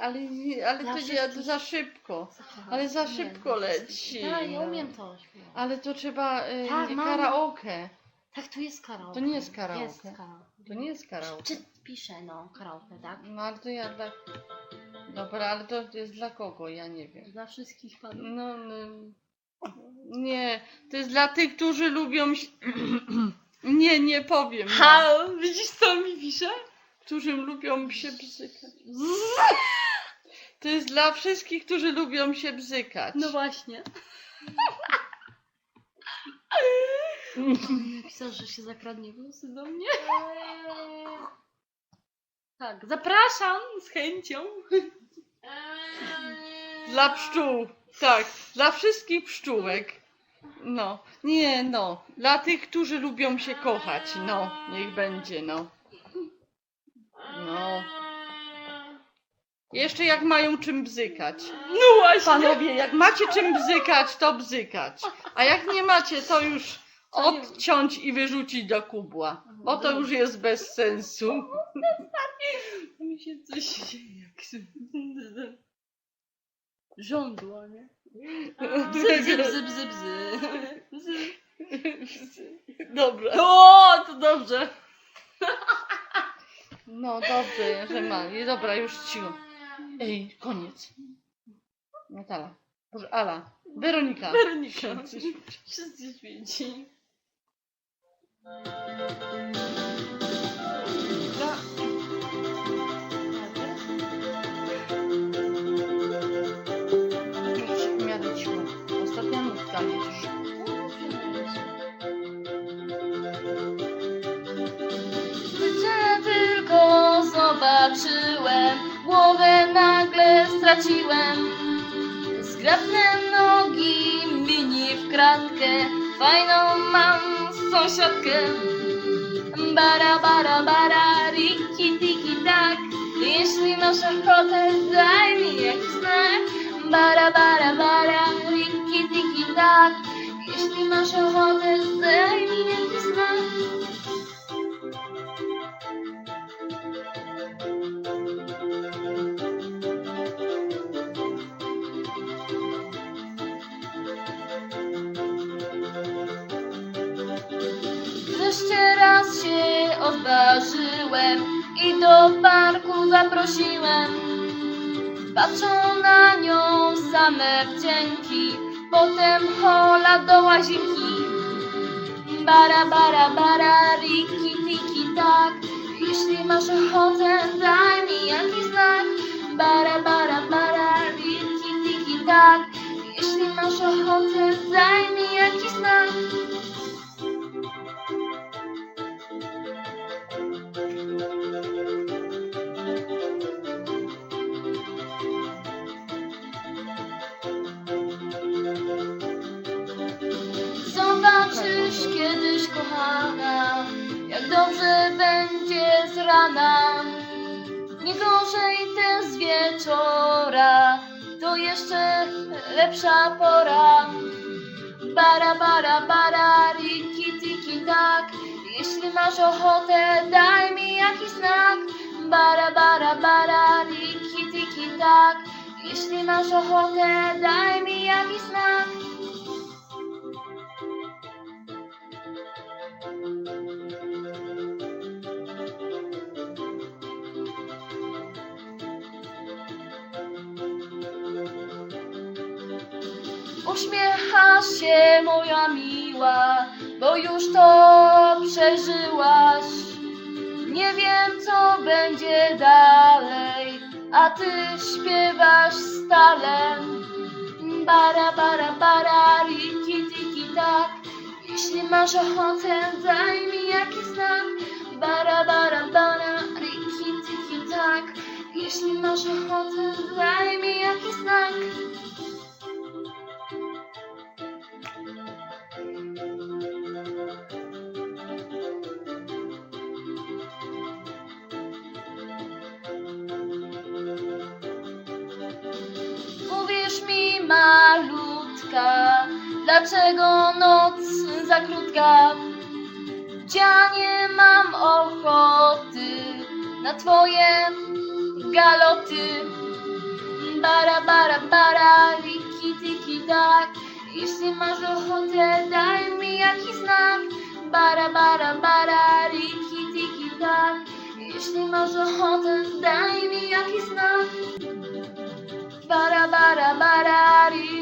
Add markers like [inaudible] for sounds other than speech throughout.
Ale, ale to, nie, wszystkich. za szybko. Ale za szybko leci. Tak, ja no. umiem to śpiewać. Ale to trzeba y, Tak, nie mam. karaoke. Tak, tu jest karaoke. To nie jest karaoke. Jest karaoke. To nie jest karaoke. Czy piszę, no, karaoke, tak? No ale to ja dla... Dobra, ale to jest dla kogo? Ja nie wiem. Dla wszystkich panów. No, no. Nie, to jest dla tych, którzy lubią... się- [clears throat] Nie, nie powiem. no. Ha, widzisz co mi pisze? Którzy lubią się bzykać. [laughs] To jest dla wszystkich, którzy lubią się bzykać. No właśnie. [laughs] Napisał, że się zakradnie włosy do mnie. Tak, zapraszam z chęcią. Dla pszczół. Tak, dla wszystkich pszczółek. No, nie, no. Dla tych, którzy lubią się kochać. No, niech będzie, no. No. Jeszcze jak mają czym bzykać. No właśnie. Panowie, jak macie czym bzykać, to bzykać. A jak nie macie, to już odciąć i wyrzucić do kubła. Bo to już jest bez sensu. Mi się coś dzieje. Żądło, nie? Bzy, bzy, bzy, bzy, bzy. Dobra. O, to dobrze. No dobrze, że ma. I Dobra, już cicho. Ej, koniec. Natala. Boże, Ala. Weronika. Weronika. Wszyscy Wszyscy straciłem. Zgrabne nogi, mini w kratkę, fajną mam sąsiadkę. Bara, bara, bara, riki, tiki, tak. Jeśli masz ochotę, daj mi jakiś znak. Bara, bara, bara, riki, tiki, tak. Jeśli masz ochotę, daj mi jakiś znak. Się odważyłem i do parku zaprosiłem. Patrzą na nią same wdzięki, potem hola do łazienki. Bara, bara, bara, riki, tiki, tak. Jeśli masz ochotę, daj mi jakiś znak. Bara, bara, bara, riki, tiki, tak. Jeśli masz ochotę, daj mi Kiedyś, kochana, jak dobrze będzie z rana. Nie gorzej też z wieczora, to jeszcze lepsza pora. Bara, bara, bara, riki, tiki, tak. Jeśli masz ochotę, daj mi jakiś znak. Bara, bara, bara, riki, tiki, tak. Jeśli masz ochotę, daj mi jakiś znak. Uśmiechasz się, moja miła, bo już to przeżyłaś. Nie wiem, co będzie dalej, a ty śpiewasz stale. Bara, bara, bara, riki, tiki, tak. Jeśli masz ochotę, daj mi jakiś znak. Bara, bara, bara, riki, tiki, tak. Jeśli masz ochotę, daj mi jakiś Dlaczego noc za krótka? Ja nie mam ochoty na twoje galoty. Bara, bara, bara, riki, tiki, tak. Jeśli masz ochotę, daj mi jakiś znak. Bara, bara, bara, riki, tiki, tak. Jeśli masz ochotę, daj mi jakiś znak. Bara, bara, bara, riki,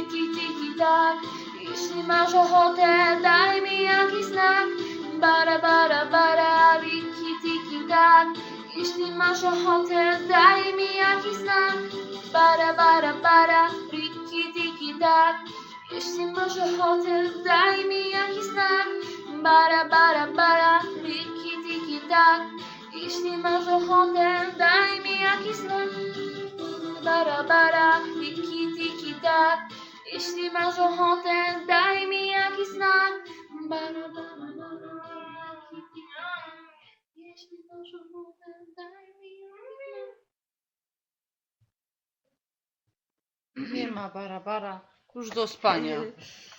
tak. Jeśli masz ochotę, daj mi jakiś znak. Bara, bara, bara, riki, tiki, tak. Jeśli masz ochotę, daj mi jakiś znak. Bara, bara, bara, riki, tiki, tak. Jeśli masz ochotę, daj mi jakiś znak. Bara, bara, bara, riki, tiki, tak. Jeśli masz ochotę, daj mi jakiś znak. Bara, bara, tiki, tiki, tak. Jeśli masz ochotę, daj mi jakiś znak. Jeśli masz ochotę, daj mi jakiś znak. Nie ma bara, bara. Już do spania. [laughs]